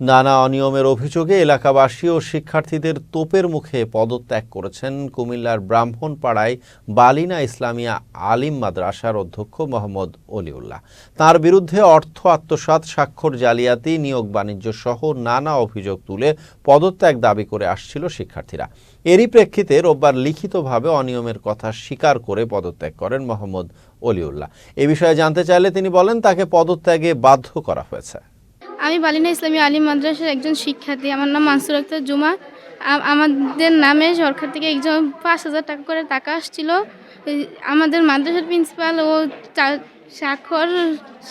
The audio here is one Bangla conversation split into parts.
নানা অনিয়মের অভিযোগে এলাকাবাসী ও শিক্ষার্থীদের তোপের মুখে পদত্যাগ করেছেন কুমিল্লার ব্রাহ্মণপাড়ায় বালিনা ইসলামিয়া আলিম মাদ্রাসার অধ্যক্ষ মোহাম্মদ অলিউল্লাহ। তার বিরুদ্ধে অর্থ আত্মসাৎ, স্বাক্ষর জালিয়াতি, নিয়োগ বাণিজ্য সহ নানা অভিযোগ তুলে পদত্যাগ দাবি করে আসছিল শিক্ষার্থীরা। এরই প্রেক্ষিতে রোববার লিখিতভাবে অনিয়মের কথা স্বীকার করে পদত্যাগ করেন মোহাম্মদ অলিউল্লাহ। এ বিষয়ে জানতে চাইলে তিনি বলেন, তাকে পদত্যাগে বাধ্য করা হয়েছে। আমি বালিনা ইসলামী আলী মাদ্রাসার একজন শিক্ষার্থী। আমার নাম মানসুর আক্তার জুমা। আমাদের নামে সরকার থেকে একজন পাঁচ হাজার টাকা করে টাকা আসছিল। আমাদের মাদ্রাসার প্রিন্সিপাল ও স্বাক্ষর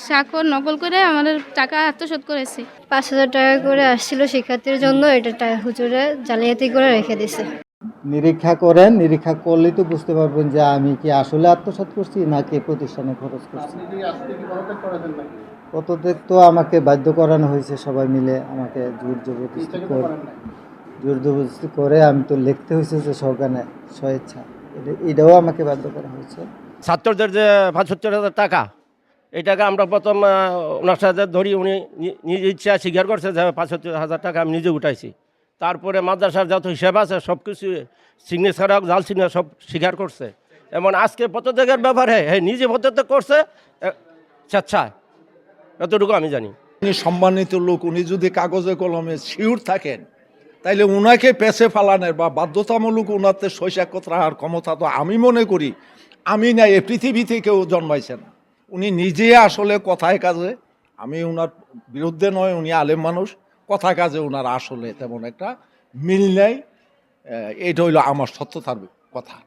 স্বাক্ষর নকল করে আমাদের টাকা আত্মসাৎ করেছে। পাঁচ হাজার টাকা করে আসছিল শিক্ষার্থীর জন্য। এটা হুজুরে জালিয়াতি করে রেখে দিছে। নিরীক্ষা করেন নিরীক্ষা করলেই তো বুঝতে পারবেন যে আমি কি আসলে আত্মসাৎ করছি নাকি প্রতিষ্ঠানে খরচ করছি। পদত্যাগ তো আমাকে বাধ্য করানো হয়েছে সবাই মিলে আমাকে জোর জবরদস্তি করে জোর জবরদস্তি করে আমি তো লিখতে হয়েছে যে সরকারে স্বেচ্ছা। এটা- এটাও আমাকে বাধ্য করা হয়েছে। ছাত্রদের যে পঁচাত্তর হাজার টাকা এই টাকা আমরা প্রথম ওনার সাথে ধরি উনি নি- নিজ ইচ্ছা স্বীকার করছে যে পঁচাত্তর হাজার টাকা আমি নিজে উঠাইছি। তারপরে মাদ্রাসার যত হিসাব আছে সব কিছু সিগনেচার হোক, জাল সিগনেচার সব স্বীকার করছে। এমন আজকে পদত্যাগের ব্যাপারে হ্যাঁ নিজে পদত্যাগ করছে স্বেচ্ছায় এতটুকু আমি জানি। উনি সম্মানিত লোক, উনি যদি কাগজে কলমে শিউর থাকেন, তাইলে উনাকে পেছে ফালানের বা বাধ্যতামূলক উনাতে শৈশাকত রাখার ক্ষমতা তো আমি মনে করি, আমি না এ পৃথিবীতে কেউ জন্মাইছে না। উনি নিজে আসলে কথায় কাজে, আমি ওনার বিরুদ্ধে নয়, উনি আলেম মানুষ। কথা কাজে ওনার আসলে তেমন একটা মিল নেই। এটা হইল আমার সত্যতার কথা।